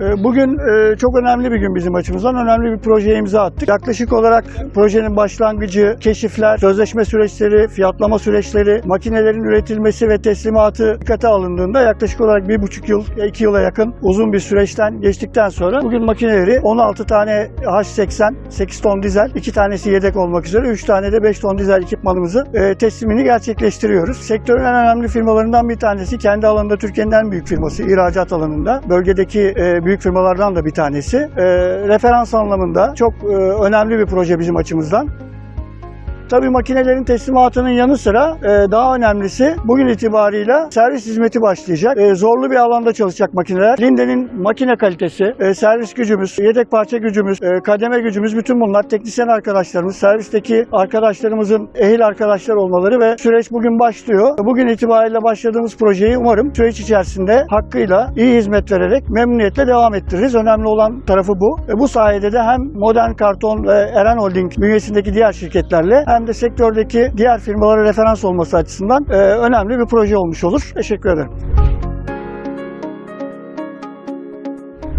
Bugün e, çok önemli bir gün bizim açımızdan. Önemli bir projeye imza attık. Yaklaşık olarak projenin başlangıcı, keşifler, sözleşme süreçleri, fiyatlama süreçleri, makinelerin üretilmesi ve teslimatı dikkate alındığında yaklaşık olarak bir buçuk yıl, iki yıla yakın uzun bir süreçten geçtikten sonra bugün makineleri 16 tane H80, 8 ton dizel, 2 tanesi yedek olmak üzere 3 tane de 5 ton dizel ekipmanımızı e, teslimini gerçekleştiriyoruz. Sektörün en önemli firmalarından bir tanesi. Kendi alanında Türkiye'nin en büyük firması ihracat alanında. Bölgedeki e, büyük firmalardan da bir tanesi. E, referans anlamında çok e, önemli bir proje bizim açımızdan. Tabii makinelerin teslimatının yanı sıra e, daha önemlisi bugün itibarıyla servis hizmeti başlayacak. E, zorlu bir alanda çalışacak makineler. Linde'nin makine kalitesi, e, servis gücümüz, yedek parça gücümüz, e, kademe gücümüz bütün bunlar teknisyen arkadaşlarımız, servisteki arkadaşlarımızın ehil arkadaşlar olmaları ve süreç bugün başlıyor. Bugün itibariyle başladığımız projeyi umarım süreç içerisinde hakkıyla iyi hizmet vererek memnuniyetle devam ettiririz. Önemli olan tarafı bu. E, bu sayede de hem Modern Karton ve Eren Holding bünyesindeki diğer şirketlerle hem de sektördeki diğer firmalara referans olması açısından e, önemli bir proje olmuş olur. Teşekkür ederim.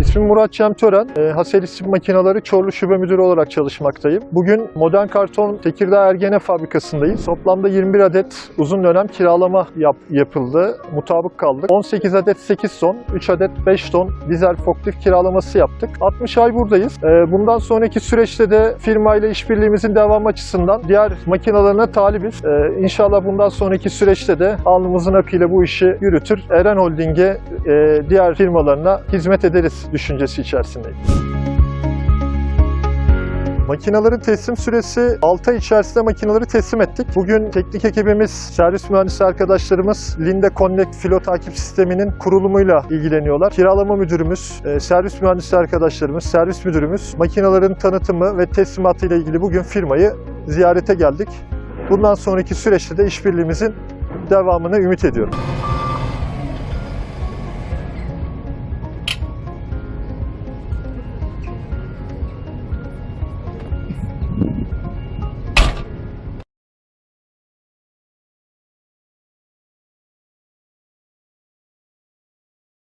İsmim Murat Cem Tören. E, Hasel İsim Makineleri Çorlu Şube Müdürü olarak çalışmaktayım. Bugün Modern Karton Tekirdağ Ergene Fabrikası'ndayız. Toplamda 21 adet uzun dönem kiralama yap- yapıldı. Mutabık kaldık. 18 adet 8 ton, 3 adet 5 ton dizel forklift kiralaması yaptık. 60 ay buradayız. E, bundan sonraki süreçte de firmayla işbirliğimizin devam açısından diğer makinalarına talibiz. E, inşallah bundan sonraki süreçte de alnımızın akıyla bu işi yürütür. Eren Holding'e e, diğer firmalarına hizmet ederiz düşüncesi içerisindeyim. Makinelerin teslim süresi 6 ay içerisinde makineleri teslim ettik. Bugün teknik ekibimiz, servis mühendisi arkadaşlarımız Linde Connect filo takip sisteminin kurulumuyla ilgileniyorlar. Kiralama müdürümüz, e, servis mühendisi arkadaşlarımız, servis müdürümüz makinelerin tanıtımı ve teslimatı ile ilgili bugün firmayı ziyarete geldik. Bundan sonraki süreçte de işbirliğimizin devamını ümit ediyorum.